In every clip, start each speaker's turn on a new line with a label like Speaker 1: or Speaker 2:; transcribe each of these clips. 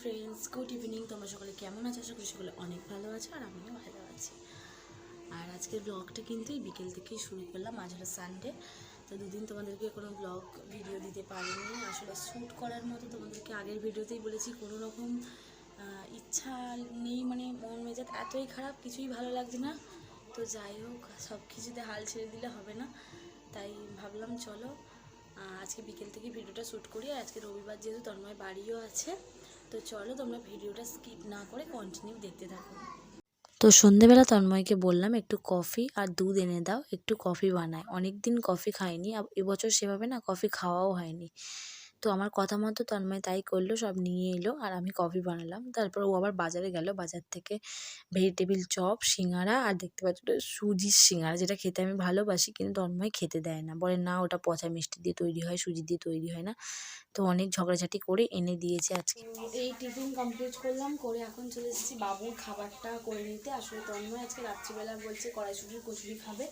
Speaker 1: Friends good evening তোমরা সকলে কেমন আছো? আশা করি সকলে অনেক ভালো আছো আর আমিও ভালো আছি। আর আজকের ব্লগটা কিন্তু এই বিকেল থেকেই শুরু করলাম। আজ হলো সানডে তো দুদিন তোমাদেরকে কোনো ব্লগ ভিডিও দিতে পারিনি। আসলে শ্যুট করার মতো তোমাদেরকে আগের ভিডিওতেই বলেছি। কোনো রকম ইচ্ছা নেই মানে মন মেজাজ এতই খারাপ, কিছুই ভালো লাগছে না। তো যাই হোক, সব কিছুতে হাল ছেড়ে দিলে হবে না। তাই ভাবলাম চলো আজকে বিকেল থেকে ভিডিওটা শ্যুট করি। আজকে রবিবার যেহেতু, তন্ময় বাড়িও আছে। তো চলো তোমরা ভিডিওটা স্কিপ না করে কন্টিনিউ দেখতে থাকো। তো সন্ধেবেলা তন্ময়কে বললাম, একটু কফি আর দুধ এনে দাও, একটু কফি বানায়। অনেক দিন কফি খাইনি এবছর সেভাবে না কফি খাওয়াও হয়নি। তো আমার কথা মতো তন্ময় তাই করল, সব নিয়ে এলো আর আমি কফি বানালাম। তারপর ও আবার বাজারে গেল। বাজার থেকে ভেজিটেবিল চপ, সিঙ্গারা আর দেখতে পাচ্ছ ওটা সুজির সিঙ্গারা, যেটা খেতে আমি ভালোবাসি কিন্তু তন্ময় খেতে দেয় না। বলে, না, ওটা পচা মিষ্টি দিয়ে তৈরি হয়, সুজি দিয়ে তৈরি হয় না। তো অনেক ঝগড়াঝাটি করে এনে দিয়েছে আজকে। এই টিফিন কমপ্লিট করলাম, করে এখন চলে এসেছি বাবুর খাবারটা করে নিতে। আসলে তন্ময় আজকে রাত্রিবেলা বলছে, কড়াইশুটির কচুরি খাবে।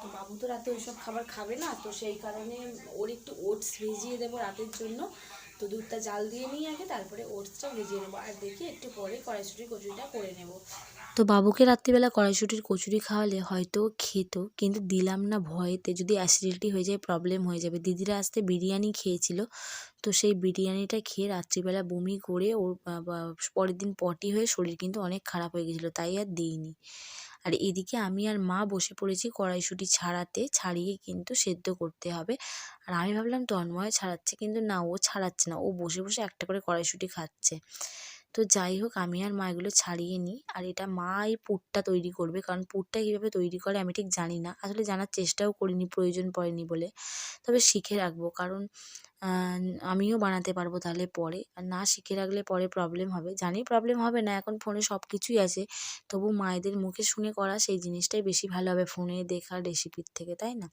Speaker 1: তো বাবু তো রাতে ওইসব খাবার খাবে না, তো সেই কারণে ওর একটু ওটস ভিজিয়ে দেবো রাতের জন্য। তো দুধটা জাল দিয়ে নিয়ে আগে, তারপরে ওটসটা ভিজিয়ে নেব। আর দেখি একটু পরে কড়াইশুটির কচুরিটা করে নেব। তো বাবুকে রাত্রিবেলা কড়াইশুটির কচুরি খাওয়ালে হয়তো খেত, কিন্তু দিলাম না ভয়েতে। যদি অ্যাসিডিটি হয়ে যায়, প্রবলেম হয়ে যাবে। দিদিরা আসতে বিরিয়ানি খেয়েছিল, তো সেই বিরিয়ানিটা খেয়ে রাত্রিবেলা বমি করে ওর পরের দিন পটি হয়ে শরীর কিন্তু অনেক খারাপ হয়ে গেছিল, তাই আর দিইনি। আর এদিকে আমি আর মা বসে পড়েছি কড়াইশুঁটি ছাড়াতে, ছাড়িয়ে কিন্তু সেদ্ধ করতে হবে। আর আমি ভাবলাম তন্ময় ছাড়াচ্ছে কিন্তু না, ও ছাড়াচ্ছে না, ও বসে বসে একটা করে কড়াইশুঁটি খাচ্ছে। তো যাই হোক, আমি আর মা এগুলো ছাড়িয়ে নিই। আর এটা মা এই পুরটা তৈরি করবে, কারণ পুরটা কীভাবে তৈরি করে আমি ঠিক জানি না। আসলে জানার চেষ্টাও করিনি, প্রয়োজন পড়েনি বলে। তবে শিখে রাখব, কারণ আমিও বানাতে পারব তাহলে পরে। আর না শিখে রাখলে পরে প্রবলেম হবে। জানি প্রবলেম হবে না, এখন ফোনে সব কিছুই আছে। তবু মায়েদের মুখে শুনে করা সেই জিনিসটাই বেশি ভালো হবে ফোনে দেখা রেসিপির থেকে, তাই না?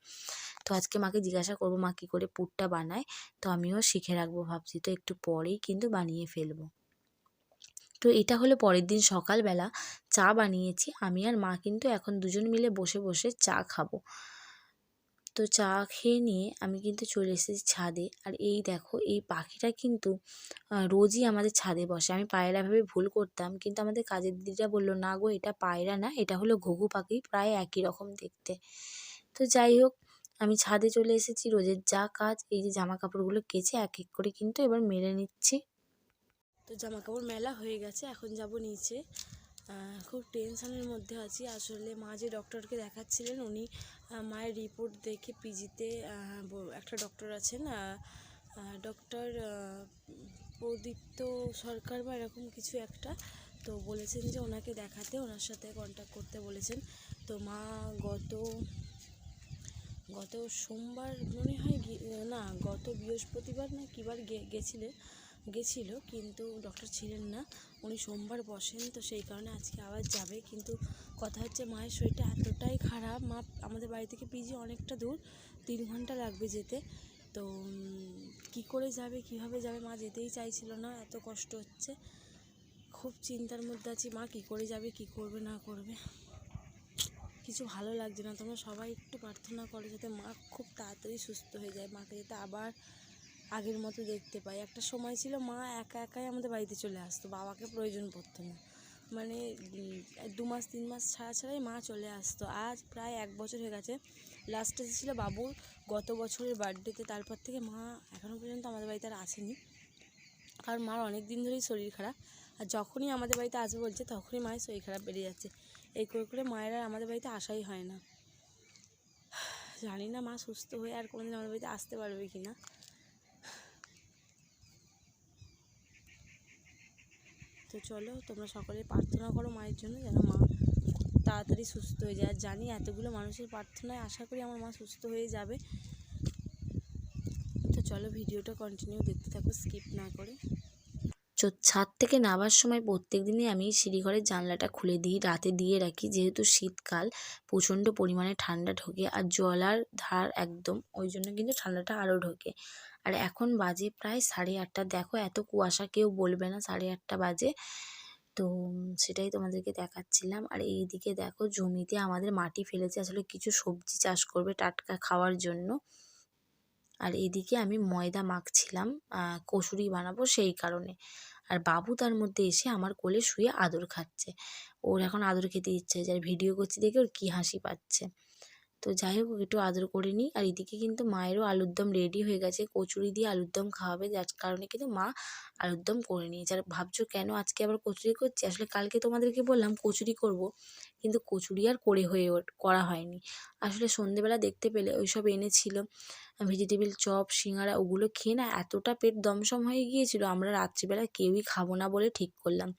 Speaker 1: তো আজকে মাকে জিজ্ঞাসা করব, মা কী করে পুরটা বানায়? তো আমিও শিখে রাখব ভাবছি। তো একটু পরেই কিন্তু বানিয়ে ফেলব। তো এটা হলো পরের দিন সকালবেলা চা বানিয়েছি। আমি আর মা কিন্তু এখন দুজন মিলে বসে বসে চা খাব। তো চা খেয়ে নিয়ে আমি কিন্তু চলে এসেছি ছাদে। আর এই দেখো, এই পাখিটা কিন্তু রোজই আমাদের ছাদে বসে। আমি পায়রা ভেবে ভুল করতাম, কিন্তু আমাদের কাজের দিদিরা বলল, না গো, এটা পায়রা না, এটা হলো ঘুঘু পাখি, প্রায় একই রকম দেখতে। তো যাই হোক, আমি ছাদে চলে এসেছি, রোজের যা কাজ, এই যে জামা কাপড়গুলো কেচে এক এক করে কিন্তু এবার মেলে নিচ্ছি। তো জামা কাপড় মেলা হয়ে গেছে, এখন যাব নিচে। খুব টেনশনের মধ্যে আছি। আসলে মা যে ডক্টরকে দেখাচ্ছিলেন, উনি মায়ের রিপোর্ট দেখে পিজিতে একটা ডক্টর আছেন ডক্টর প্রদীপ্ত সরকার বা এরকম কিছু একটা। তো বলেছেন যে ওনাকে দেখাতে, ওনার সাথে কন্ট্যাক্ট করতে বলেছেন। তো মা গত গত সোমবার মনে হয় না, গত বৃহস্পতিবার না কিবার গেছিলেন। গেছিল, কিন্তু ডক্টর ছিলেন না। উনি সোমবার বসেন, তো সেই কারণে আজকে আবার যাবে। কিন্তু কথা হচ্ছে, মায়ের শরীরটা এতটাই খারাপ। মা আমাদের বাড়ি থেকে পিজি অনেকটা দূর, তিন ঘণ্টা লাগবে যেতে। তো কী করে যাবে, কীভাবে যাবে, মা যেতেই চাইছিল না, এত কষ্ট হচ্ছে। খুব চিন্তার মধ্যে আছি, মা কী করে যাবে, কী করবে, না করবে। কিছু ভালো লাগছে না, তোমরা সবাই একটু প্রার্থনা করো, যাতে মা খুব তাড়াতাড়ি সুস্থ হয়ে যায়। মাকে যাতে আবার আগের মতো দেখতে পাই। একটা সময় ছিল মা একা একাই আমাদের বাড়িতে চলে আসতো, বাবাকে প্রয়োজন পড়তো না। মানে দু মাস, তিন মাস ছাড়া ছাড়াই মা চলে আসতো। আজ প্রায় এক বছর হয়ে গেছে। লাস্টে ছিল বাবুর গত বছরের বার্থডেতে তারপর থেকে মা এখনও পর্যন্ত আমাদের বাড়িতে আর আসেনি। কারণ মার অনেক দিন ধরেই শরীর খারাপ। আর যখনই আমাদের বাড়িতে আসবে বলছে, তখনই মায়ের শরীর খারাপ বেড়ে যাচ্ছে। এই করে করে মায়ের আর আমাদের বাড়িতে আসাই হয় না। জানি না মা সুস্থ হয়ে আর কোনোদিন আমাদের বাড়িতে আসতে পারবে কি না তো চলো, তোমরা সকলে প্রার্থনা করো মায়ের জন্য যেন মা তাড়াতাড়ি সুস্থ হয়ে যায়। আর জানি এতগুলো মানুষের প্রার্থনায় আশা করি আমার মা সুস্থ হয়ে যাবে। তো চলো, ভিডিওটা কন্টিনিউ দেখতে থাকো স্কিপ না করে। ছাদ থেকে নামার সময় প্রত্যেক দিনই আমি সিঁড়িঘরের জানলাটা খুলে দিই, রাতে দিয়ে রাখি। যেহেতু শীতকাল, প্রচণ্ড পরিমাণে ঠান্ডা ঢোকে আর জলার ধার একদম, ওই জন্য কিন্তু ঠান্ডাটা আরও ঢোকে। আর এখন বাজে প্রায় সাড়ে আটটা। দেখো এত কুয়াশা, কেউ বলবে না সাড়ে আটটা বাজে। তো সেটাই তোমাদেরকে দেখাচ্ছিলাম। আর এইদিকে দেখো জমিতে আমাদের মাটি ফেলেছে। আসলে কিছু সবজি চাষ করবে টাটকা খাওয়ার জন্য। আর এদিকে আমি ময়দা মাখছিলাম কসুরি বানাবো সেই কারণে। আর বাবু তার মধ্যে এসে আমার কোলে শুয়ে আদর খাচ্ছে। ওর এখন আদর খেতে ইচ্ছে হয়েছে আর ভিডিও করছি দেখে ওর কী হাসি পাচ্ছে। তো যাই হোক, একটু আদর করে নিই। আর এদিকে কিন্তু মায়েরও আলুর দম রেডি হয়ে গেছে। কচুরি দিয়ে আলুর দম খাওয়াবে, যার কারণে কিন্তু মা আলুর দম করে নিয়েছে। আর ভাবছ কেন আজকে আবার কচুরি করছি? আসলে কালকে তোমাদেরকে বললাম কচুরি করব, কিন্তু কচুরি আর করে হয়ে করা হয়নি। আসলে সন্ধেবেলা দেখতে পেলে ওইসব এনেছিল ভেজিটেবিল চপ, সিঙ্গারা, ওগুলো খেয়ে না এতটা পেট দমসম হয়ে গিয়েছিল, আমরা রাত্রিবেলা কেউই খাব না বলে ঠিক করলাম।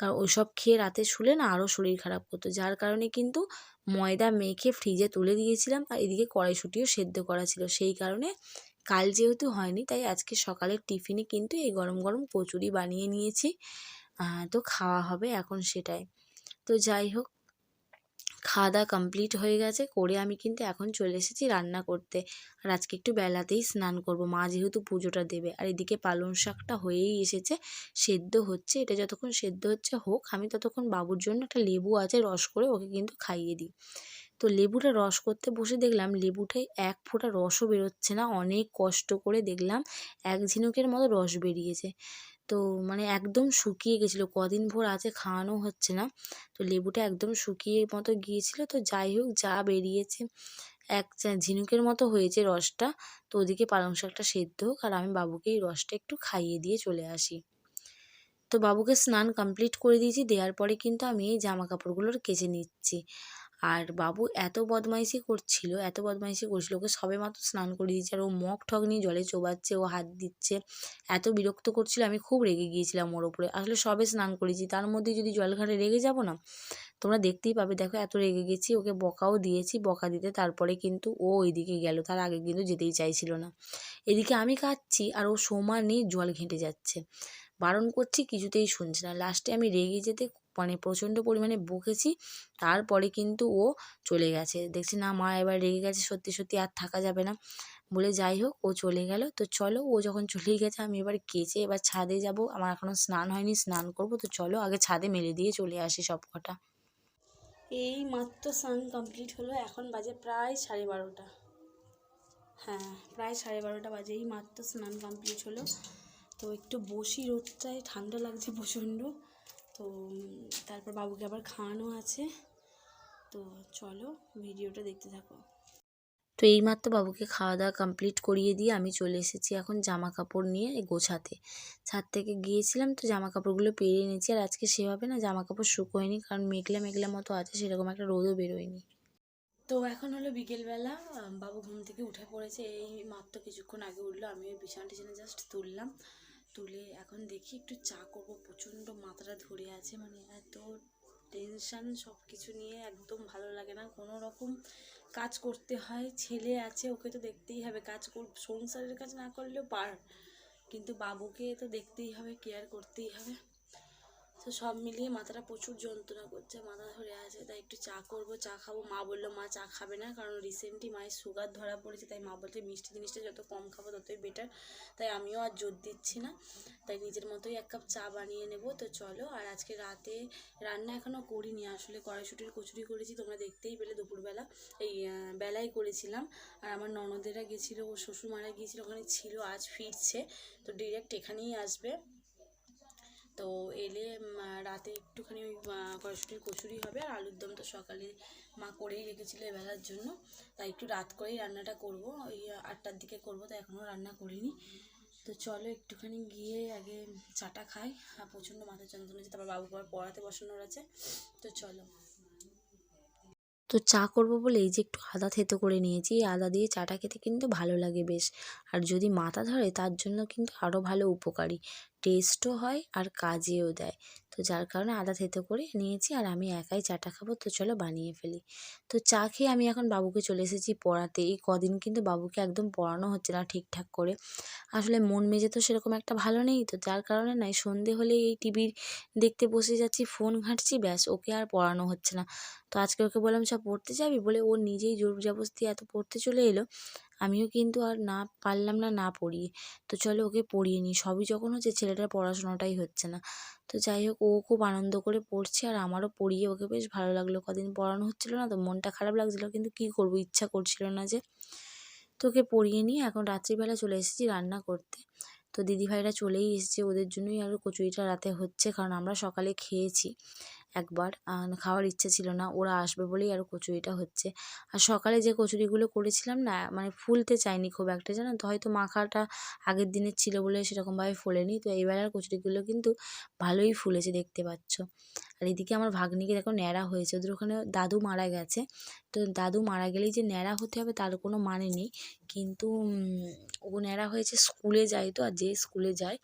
Speaker 1: কারণ ওইসব খেয়ে রাতে শুলে না আরও শরীর খারাপ করতো। যার কারণে কিন্তু ময়দা মেখে ফ্রিজে তুলে দিয়েছিলাম আর এদিকে কড়াইশুঁটিও সেদ্ধ করা ছিল। সেই কারণে কাল যেহেতু হয়নি, তাই আজকে সকালের টিফিনে কিন্তু এই গরম গরম কচুরি বানিয়ে নিয়েছি। তো খাওয়া হবে এখন সেটাই। তো যাই হোক খাওয়া দাওয়া কমপ্লিট হয়ে গেছে, করে আমি কিন্তু এখন চলে এসেছি রান্না করতে। আর আজকে একটু বেলাতেই স্নান করব। মা যেহেতু পুজোটা দেবে, আর এদিকে পালং শাকটা হয়েই এসেছে, সেদ্ধ হচ্ছে। এটা যতক্ষণ সেদ্ধ হচ্ছে হোক, আমি ততক্ষণ বাবুর জন্য একটা লেবু আছে, রস করে ওকে কিন্তু খাইয়ে দিই। তো লেবুটা রস করতে বসে দেখলাম লেবুটায় এক ফোঁটা রসও বেরোচ্ছে না, অনেক কষ্ট করে দেখলাম এক ঝিনুকের মতো রস বেরিয়েছে। তো মানে একদম শুকিয়ে গেছিল। কদিন ভোর আছে, খাওয়ানো হচ্ছে না। তো লেবুটা একদম শুকিয়ে মতো গিয়েছিল। তো যাই হোক, যা বেরিয়েছে, এক ঝিনুকের মতো হয়েছে রসটা। তো ওদিকে পালং শাকটা সেদ্ধ হোক, আর আমি বাবুকে এই রসটা একটু খাইয়ে দিয়ে চলে আসি। তো বাবুকে স্নান কমপ্লিট করে দিয়েছি, দেওয়ার পরে কিন্তু আমি এই জামা কাপড়গুলোর কেচে নিচ্ছি। আর বাবু এত বদমাইশি করছিল, এত বদমাইশি করছিল, ওকে সবে মাত্র স্নান করে দিয়েছি আর ও মগ ঠগ নিয়ে জলে চোবাচ্ছে, ও হাত দিচ্ছে, এত বিরক্ত করছিল, আমি খুব রেগে গিয়েছিলাম ওর ওপরে আসলে সবে স্নান করেছি, তার মধ্যে যদি জলঘাটে রেগে যাব না, তোমরা দেখতেই পাবে, দেখো এত রেগে গেছি, ওকে বকাও দিয়েছি, বকা দিতে তারপরে কিন্তু ও ওইদিকে গেল, তার আগে কিন্তু যেতেই চাইছিল না। এদিকে আমি কাচ্ছি আর ও সমানে জল ঘেঁটে যাচ্ছে। বারণ করছি, কিছুতেই শুনছে না। লাস্টে আমি রেগে যেতে মানে প্রচণ্ড পরিমাণে বকেছি তারপরে কিন্তু ও চলে গেছে। দেখছি না, মা এবার রেগে গেছে, সত্যি সত্যি আর থাকা যাবে না। বলে যাই হোক, ও চলে গেল। তো চলো, ও যখন চলেই গেছে, আমি এবার কেচে এবার ছাদে যাব। আমার এখনও স্নান হয়নি, স্নান করব। তো চলো, আগে ছাদে মেলে দিয়ে চলে আসি সব কটা এই মাত্র স্নান কমপ্লিট হলো, এখন বাজে প্রায় সাড়ে বারোটা। হ্যাঁ প্রায় সাড়ে বারোটা বাজে, এই মাত্র স্নান কমপ্লিট হলো। তো একটু বসি রোদটায়, ঠান্ডা লাগছে প্রচণ্ড। তো তারপর বাবুকে আবার খাওয়ানো আছে। তো চলো ভিডিওটা দেখতে থাকো। তো এইমাত্র বাবুকে খাওয়া দাওয়া কমপ্লিট করিয়ে দিয়ে আমি চলে এসেছি এখন জামা কাপড় নিয়ে গোছাতে। ছাদ থেকে গিয়েছিলাম তো জামা কাপড়গুলো পেরে নিয়েছি আর আজকে সেভাবে না জামা কাপড় শুকোয়নি কারণ মেঘলা মেঘলা মতো আছে সেরকম একটা রোদও বেরোয়নি। তো এখন হলো বিকেলবেলা বাবু ঘুম থেকে উঠে পড়েছে। এই মাত্র কিছুক্ষণ আগে উঠল আমি ওই বিছানা টিছানা জাস্ট তুললাম। তুলে এখন দেখি একটু চা করব। প্রচণ্ড মাথাটা ধরে আছে মানে এত টেনশান সব কিছু নিয়ে একদম ভালো লাগে না। কোনো রকম কাজ করতে হয়, ছেলে আছে, ওকে তো দেখতেই হবে। কাজ কর, সংসারের কাজ না করলেও পার। কিন্তু বাবুকে তো দেখতেই হবে কেয়ার করতেই হবে। তো সব মিলিয়ে মাথাটা প্রচুর যন্ত্রণা করছে, মাথা ধরে আছে। তাই একটু চা করব, চা খাব। মা বলল, মা চা খাবে না কারণ রিসেন্টলি মায়ের সুগার ধরা পড়েছে, তাই মা বলছে মিষ্টি জিনিসটা যত কম খাব ততই বেটার তাই আমিও আর জোর দিচ্ছি না। তাই নিজের মতোই এক কাপ চা বানিয়ে নেব। তো চলো, আর আজকে রাতে রান্না এখনও করিনি। আসলে কড়াইশুটির কচুরি করেছি, তোমরা দেখতেই পেলে দুপুরবেলা। এই বেলায় করেছিলাম। আর আমার ননদেরা গেছিল ও শ্বশুরমারা গিয়েছিল, ওখানে ছিল, আজ ফিরছে। তো ডিরেক্ট এখানেই আসবে। তো এলে রাতে একটুখানি ওই আহ, কড়াইশুটির কচুরি হবে আর আলুর দম তো সকালে মা করেই রেখেছিল এবেলার জন্য। তাই একটু রাত করেই রান্নাটা করব। ওই আটটার দিকে করব তাই এখনও রান্না করিনি। তো চলো একটুখানি গিয়ে আগে চাটা খাই। আর প্রচণ্ড মাথা যন্ত্রণা হচ্ছে তারপর বাবু আবার পড়াতে বসানোর আছে। তো চলো। তো চা করব বলে এই যে একটু আদা থেতো করে নিয়েছি। এই আদা দিয়ে চাটা খেতে কিন্তু ভালো লাগে বেশ। আর যদি মাথা ধরে তার জন্য কিন্তু আরও ভালো উপকারী। টেস্টও হয় আর কাজেও দেয়। তো যার কারণে আদা থেতো করে নিয়েছি আর আমি একাই চাটা খাব, তো চলো বানিয়ে ফেলি। তো চা খেয়ে আমি এখন বাবুকে চলে এসেছি পড়াতে। এই কদিন কিন্তু বাবুকে একদম পড়ানো হচ্ছে না ঠিকঠাক করে। আসলে মন মেজে তো সেরকম একটা ভালো নেই, তো যার কারণে নাই, সন্ধে হলেই এই টিভির দেখতে বসে যাচ্ছি ফোন ঘাঁটছি, ব্যাস, ওকে আর পড়ানো হচ্ছে না। তো আজকে ওকে বললাম সব পড়তে যাবি? বলে ও নিজেই জোর জবরদস্তি এত পড়তে চলে এলো। আমিও কিন্তু আর না পারলাম না না পড়িয়ে। তো চলো ওকে পড়িয়ে নিই। সবই যখন হচ্ছে ছেলেটার পড়াশোনাটাই হচ্ছে না। তো যাই হোক, ও খুব আনন্দ করে পড়ছে আর আমারও পড়িয়ে ওকে বেশ ভালো লাগল। কদিন পড়ানো হচ্ছিল না তো মনটা খারাপ লাগছিল, কিন্তু কী করব? ইচ্ছা করছিল না যে। তো ওকে পড়িয়ে নিয়ে এখন রাত্রিবেলা চলে এসেছি রান্না করতে। তো দিদিভাইরা চলেই এসেছে। ওদের জন্যই আরও কচুরিটা রাতে হচ্ছে, কারণ আমরা সকালে খেয়েছি। একবার। খাওয়ার ইচ্ছে ছিল না, ওরা আসবে বলেই আরও কচুরিটা হচ্ছে। আর সকালে যে কচুরিগুলো করেছিলাম না মানে ফুলতে চায়নি খুব একটা, জানো তো? হয়তো মাখাটা আগের দিনের ছিল বলে সেরকমভাবে ফোলেনি। তো এইবার আর কচুরিগুলো কিন্তু ভালোই ফুলেছে দেখতে পাচ্ছ। আর এদিকে আমার ভাগ্নিকে দেখো ন্যাড়া হয়েছে। ওদের ওখানে দাদু মারা গেছে। তো দাদু মারা গেলেই যে ন্যাড়া হতে হবে তার কোনো মানে নেই। কিন্তু ও ন্যাড়া হয়েছে স্কুলে যায় তো, আর যে স্কুলে যায়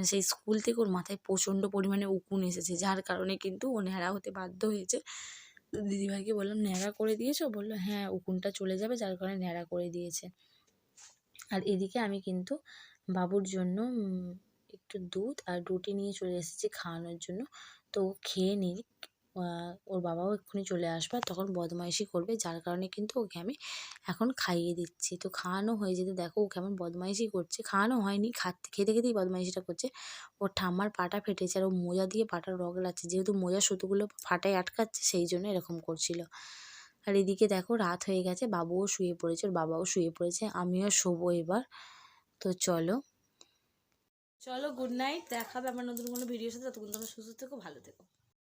Speaker 1: মানে সেই স্কুল থেকে ওর মাথায় প্রচণ্ড পরিমাণে উকুন এসেছে। যার কারণে কিন্তু ও ন্যাড়া হতে বাধ্য হয়েছে। দিদিভাইকে বললাম ন্যাড়া করে দিয়েছ? বলল হ্যাঁ উকুনটা চলে যাবে যার কারণে ন্যাড়া করে দিয়েছে। আর এদিকে আমি কিন্তু বাবুর জন্য একটু দুধ আর রুটি নিয়ে চলে এসেছি খাওয়ানোর জন্য। তো খেয়ে আহ, ওর বাবাও এক্ষুনি চলে আসবে তখন বদমাইশি করবে, যার কারণে কিন্তু ওকে আমি এখন খাইয়ে দিচ্ছি। তো খাওয়ানো হয়ে যেতে দেখো ও কেমন বদমাইশি করছে। খাওয়ানো হয়নি, খাতে, খেতে খেতেই বদমাইশিটা করছে। ওর ঠাম্মার পাটা ফেটেছে আর ও মোজা দিয়ে পাটা লাগছে যেহেতু মোজার সুতোগুলো ফাটায় আটকাচ্ছে, সেই জন্য এরকম করছিল। আর এদিকে দেখো রাত হয়ে গেছে, বাবুও শুয়ে পড়েছে, ওর বাবাও শুয়ে পড়েছে, আমিও শোবো এবার। তো চলো। চলো গুড নাইট দেখাবে আমার নতুন কোনো ভিডিওর সাথে। ততক্ষণ তোমরা সুস্থ থেকো, ভালো থেকো।